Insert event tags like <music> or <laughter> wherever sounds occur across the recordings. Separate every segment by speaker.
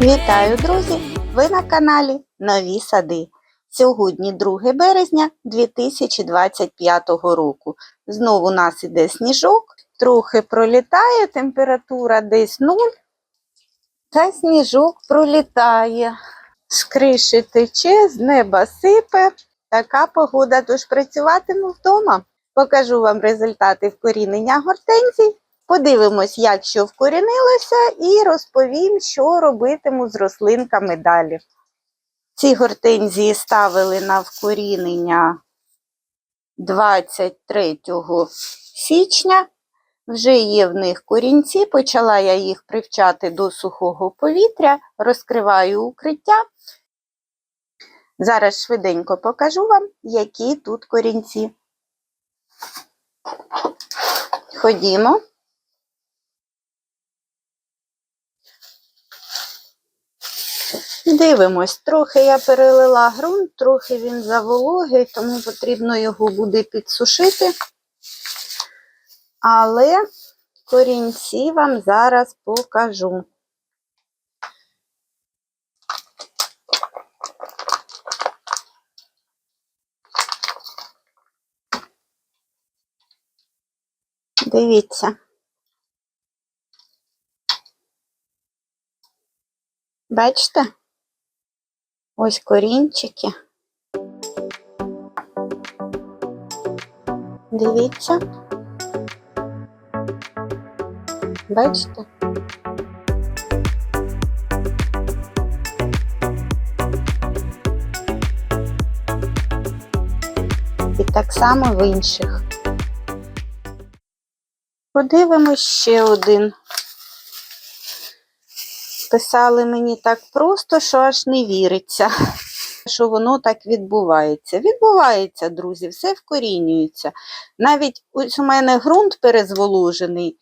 Speaker 1: Вітаю, друзі! Ви на каналі Нові Сади. Сьогодні 2 березня 2025 року. Знову у нас іде сніжок, трохи пролітає, температура десь 0, та сніжок пролітає. З криші тече, з неба сипе. Така погода, тож працюватиму вдома. Покажу вам результати вкорінення гортензій. Подивимось, як що вкорінилося, і розповім, що робитиму з рослинками далі. Ці гортензії ставили на вкорінення 23 січня. Вже є в них корінці, почала я їх привчати до сухого повітря, розкриваю укриття. Зараз швиденько покажу вам, які тут корінці. Ходімо. Дивимось, трохи я перелила ґрунт, трохи він завологий, тому потрібно його буде підсушити. Але корінці вам зараз покажу. Дивіться. Бачите? Ось корінчики. Дивіться. Бачите? І так само в інших. Подивимось ще один. Писали мені так просто, що аж не віриться, <laughs> що воно так відбувається. Відбувається, друзі, все вкорінюється. Навіть ось у мене ґрунт перезволожений,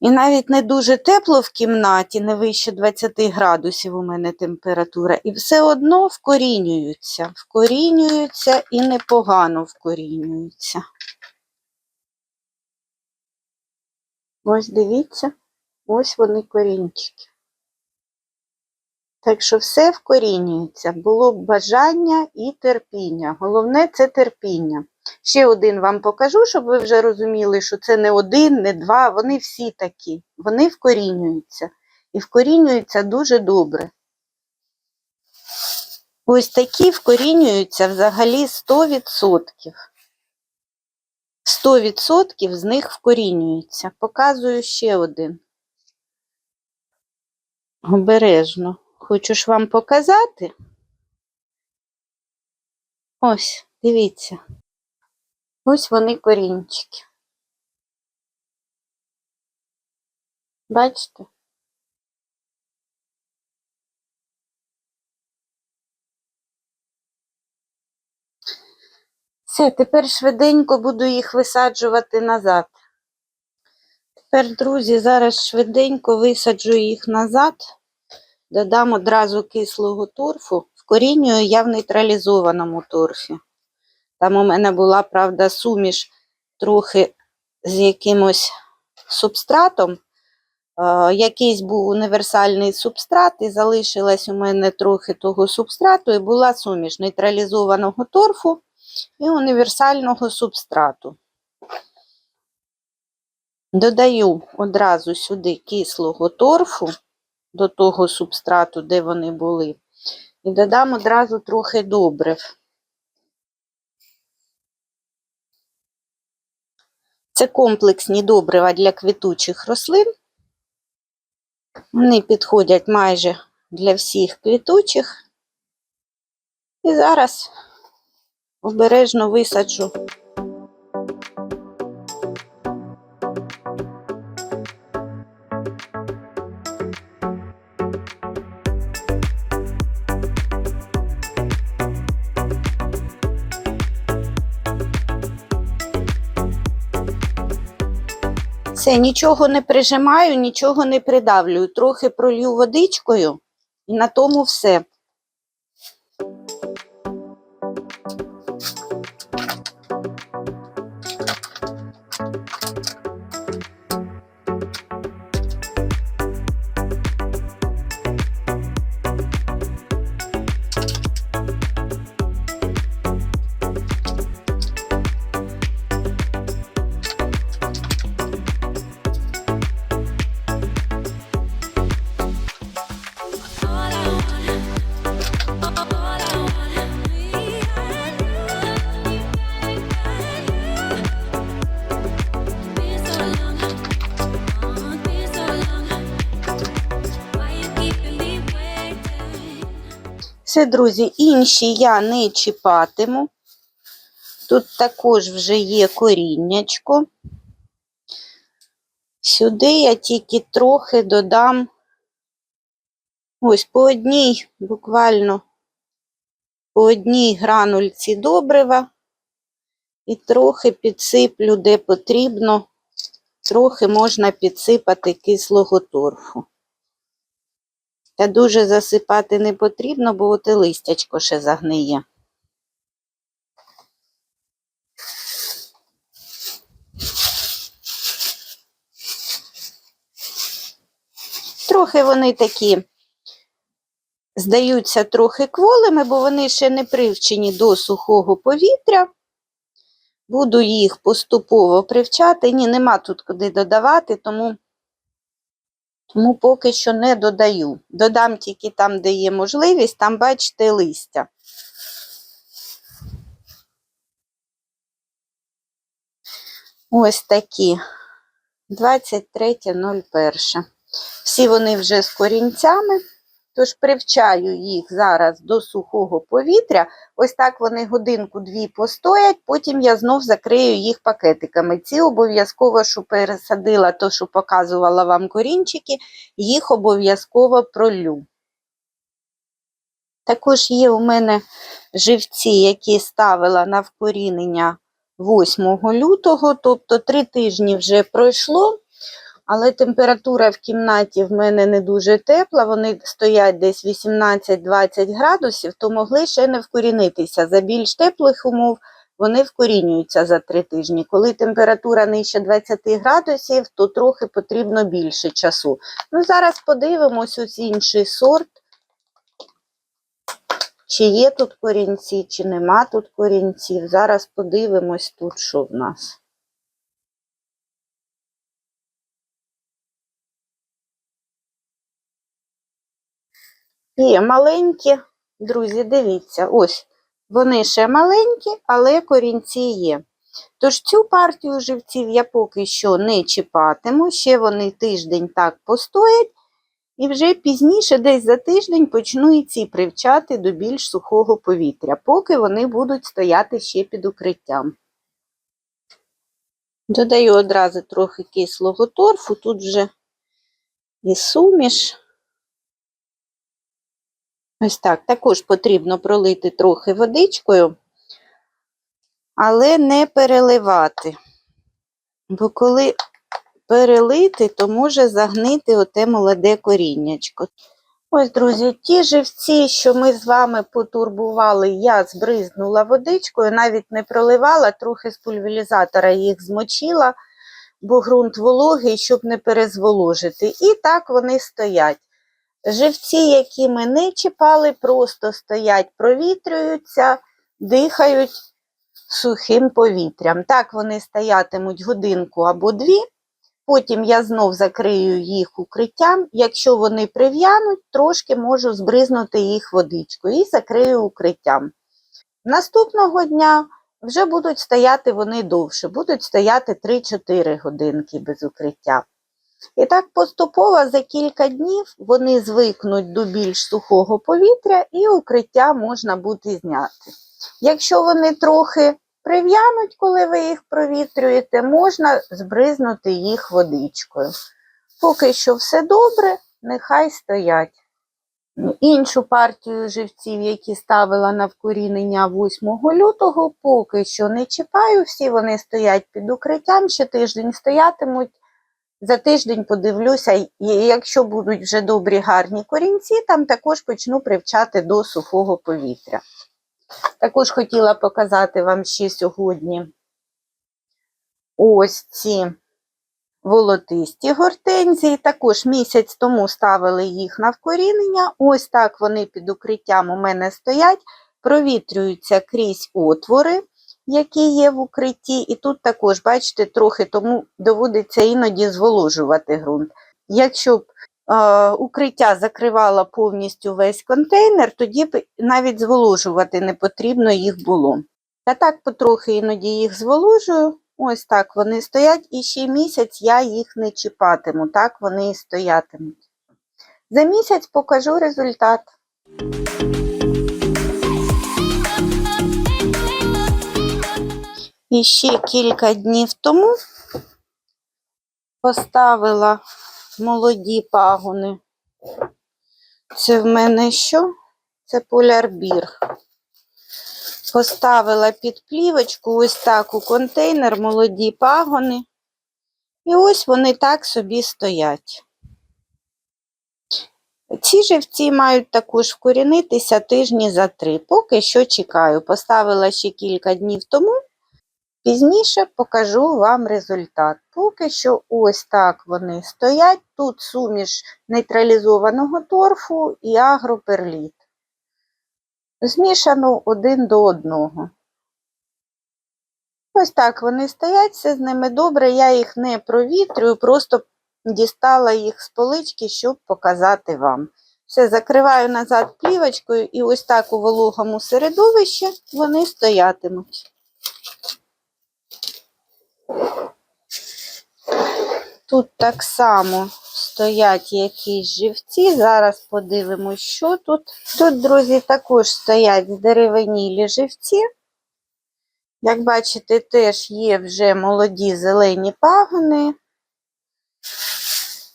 Speaker 1: і навіть не дуже тепло в кімнаті, не вище 20 градусів у мене температура. І все одно вкорінюються, вкорінюються і непогано вкорінюються. Ось дивіться, ось вони корінчики. Так що все вкорінюється. Було б бажання і терпіння. Головне це терпіння. Ще один вам покажу, щоб ви вже розуміли, що це не один, не два, вони всі такі. Вони вкорінюються. І вкорінюються дуже добре. Ось такі вкорінюються взагалі 100%. 100% з них вкорінюються. Показую ще один. Обережно. Хочу ж вам показати. Ось, дивіться. Ось вони корінчики. Бачите? Все, тепер швиденько буду їх висаджувати назад. Тепер, друзі, зараз швиденько висаджу їх назад, додам одразу кислого торфу. Вкорінюю я в нейтралізованому торфі. Там у мене була, правда, суміш трохи з якимось субстратом. Е, якийсь був універсальний субстрат, і залишилось у мене трохи того субстрату, і була суміш нейтралізованого торфу і універсального субстрату. Додаю одразу сюди кислого торфу до того субстрату, де вони були, і додам одразу трохи добрив. Це комплексні добрива для квітучих рослин. Вони підходять майже для всіх квітучих. І зараз обережно висаджу. Все, нічого не прижимаю, нічого не придавлюю. Трохи пролью водичкою і на тому все. Все, друзі, інші я не чіпатиму. Тут також вже є коріннячко. Сюди я тільки трохи додам ось по одній, буквально по одній гранульці добрива і трохи підсиплю, де потрібно, трохи можна підсипати кислого торфу. Та дуже засипати не потрібно, бо от і листячко ще загниє. Трохи вони такі здаються трохи кволими, бо вони ще не привчені до сухого повітря. Буду їх поступово привчати. Ні, нема тут куди додавати, тому, тому поки що не додаю. Додам тільки там, де є можливість, там, бачите, листя. Ось такі. 23.01. Всі вони вже з корінцями, тож привчаю їх зараз до сухого повітря. Ось так вони годинку-дві постоять, потім я знов закрию їх пакетиками. Ці обов'язково, що пересадила, то, що показувала вам корінчики, їх обов'язково пролю. Також є у мене живці, які ставила на вкорінення 8 лютого, тобто три тижні вже пройшло. Але температура в кімнаті в мене не дуже тепла, вони стоять десь 18-20 градусів, то могли ще не вкорінитися. За більш теплих умов вони вкорінюються за 3 тижні. Коли температура нижче 20 градусів, то трохи потрібно більше часу. Ну, Зараз подивимось ось інший сорт. Чи є тут корінці, чи нема тут корінців. Зараз подивимось тут, що в нас. Є маленькі, друзі, дивіться, ось вони ще маленькі, але корінці є. Тож цю партію живців я поки що не чіпатиму, ще вони тиждень так постоять, і вже пізніше, десь за тиждень, почну і ці привчати до більш сухого повітря, поки вони будуть стояти ще під укриттям. Додаю одразу трохи кислого торфу, тут вже і суміш. Ось так. Також потрібно пролити трохи водичкою, але не переливати. Бо коли перелити, то може загнити оте молоде коріннячко. Ось, друзі, ті живці, що ми з вами потурбували, я збризнула водичкою, навіть не проливала, трохи з пульверізатора їх змочила, бо ґрунт вологий, щоб не перезволожити. І так вони стоять. Живці, які ми не чіпали, просто стоять, провітрюються, дихають сухим повітрям. Так вони стоятимуть годинку або дві. Потім я знов закрию їх укриттям. Якщо вони прив'януть, трошки можу збризнути їх водичкою і закрию укриттям. Наступного дня вже будуть стояти вони довше, будуть стояти 3-4 годинки без укриття. І так поступово за кілька днів вони звикнуть до більш сухого повітря і укриття можна буде зняти. Якщо вони трохи прив'януть, коли ви їх провітрюєте, можна збризнути їх водичкою. Поки що все добре, нехай стоять. Іншу партію живців, які ставила на вкорінення 8 лютого, поки що не чіпаю, всі вони стоять під укриттям, ще тиждень стоятимуть. За тиждень подивлюся, і якщо будуть вже добрі гарні корінці, там також почну привчати до сухого повітря. Також хотіла показати вам ще сьогодні ось ці волотисті гортензії. Також місяць тому ставили їх на вкорінення. Ось так вони під укриттям у мене стоять, провітрюються крізь отвори які є в укритті, і тут також, бачите, трохи тому доводиться іноді зволожувати ґрунт. Якщо б е, укриття закривало повністю весь контейнер, тоді б навіть зволожувати не потрібно їх було. Я так потрохи іноді їх зволожую. Ось так вони стоять, і ще місяць я їх не чіпатиму, так вони і стоятимуть. За місяць покажу результат. І ще кілька днів тому поставила молоді пагони. Це в мене що? Це полярбір. Поставила під плівочку ось так у контейнер молоді пагони. І ось вони так собі стоять. Ці живці мають також вкорінитися тижні за три. Поки що чекаю. Поставила ще кілька днів тому. Пізніше покажу вам результат. Поки що ось так вони стоять. Тут суміш нейтралізованого торфу і агроперліт. Змішано один до одного. Ось так вони стоять, все з ними добре. Я їх не провітрюю, просто дістала їх з полички, щоб показати вам. Все, закриваю назад плівочкою і ось так у вологому середовищі вони стоятимуть. Тут так само стоять якісь живці. Зараз подивимось, що тут. Тут, друзі, також стоять здеревенілі живці. Як бачите, теж є вже молоді зелені пагони.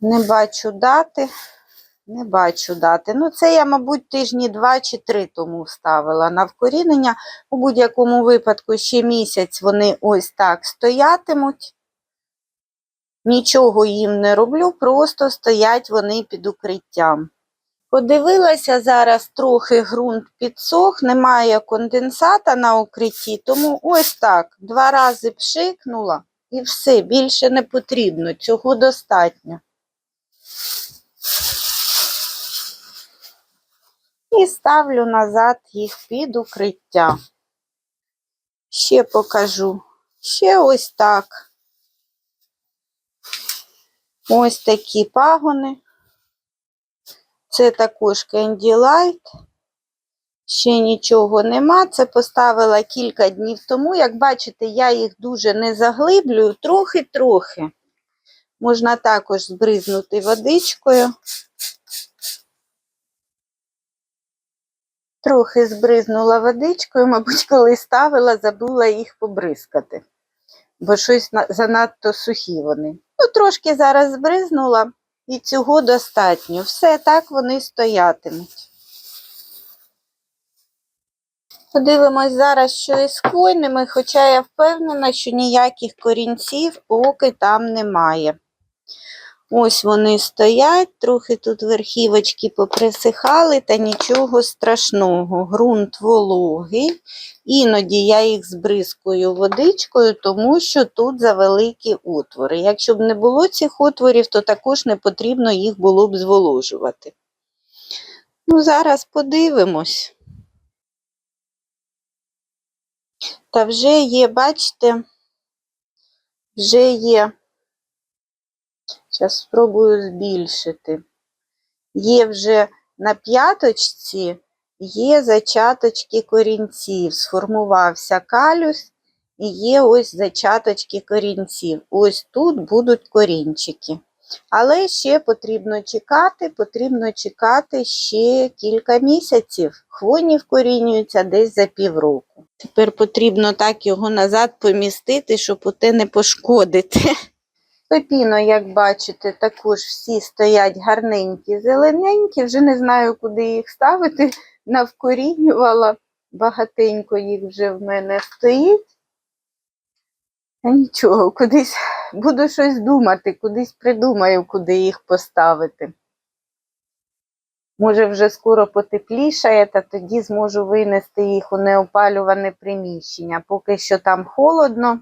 Speaker 1: Не бачу дати. Не бачу дати. Ну, це я, мабуть, тижні два чи три тому вставила на вкорінення. У будь-якому випадку ще місяць вони ось так стоятимуть. Нічого їм не роблю, просто стоять вони під укриттям. Подивилася, зараз трохи ґрунт підсох, немає конденсата на укритті, тому ось так два рази пшикнула і все, більше не потрібно, цього достатньо. І ставлю назад їх під укриття. Ще покажу. Ще ось так. Ось такі пагони. Це також Candy Light. Ще нічого нема. Це поставила кілька днів тому. Як бачите, я їх дуже не заглиблюю, трохи-трохи. Можна також збризнути водичкою. Трохи збризнула водичкою, мабуть, коли ставила, забула їх побризкати, бо щось занадто сухі вони. Ну, трошки зараз збризнула, і цього достатньо. Все так вони стоятимуть. Подивимось зараз, що із хвойними, хоча я впевнена, що ніяких корінців поки там немає. Ось вони стоять, трохи тут верхівочки поприсихали, та нічого страшного. Ґрунт вологий. Іноді я їх збризкую водичкою, тому що тут завеликі отвори. Якщо б не було цих отворів, то також не потрібно їх було б зволожувати. Ну, зараз подивимось. Та вже є, бачите, вже є. Зараз спробую збільшити. Є вже на п'яточці, є зачаточки корінців. Сформувався калюс і є ось зачаточки корінців. Ось тут будуть корінчики. Але ще потрібно чекати, потрібно чекати ще кілька місяців. Хвойні вкорінюються десь за півроку. Тепер потрібно так його назад помістити, щоб оте не пошкодити. Пепіно, як бачите, також всі стоять гарненькі, зелененькі. Вже не знаю, куди їх ставити. Навкорінювала. Багатенько їх вже в мене стоїть. А нічого, кудись буду щось думати, кудись придумаю, куди їх поставити. Може, вже скоро потеплішає, та тоді зможу винести їх у неопалюване приміщення. Поки що там холодно.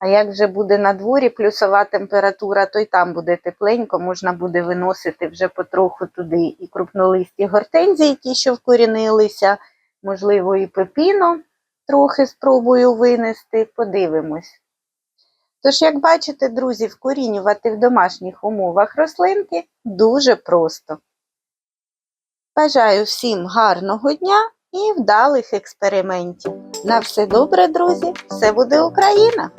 Speaker 1: А як вже буде на дворі плюсова температура, то й там буде тепленько, можна буде виносити вже потроху туди і крупнолисті гортензії, ті, що вкорінилися, можливо, і пепіно трохи спробую винести, подивимось. Тож, як бачите, друзі, вкорінювати в домашніх умовах рослинки дуже просто. Бажаю всім гарного дня і вдалих експериментів. На все добре, друзі! Все буде Україна!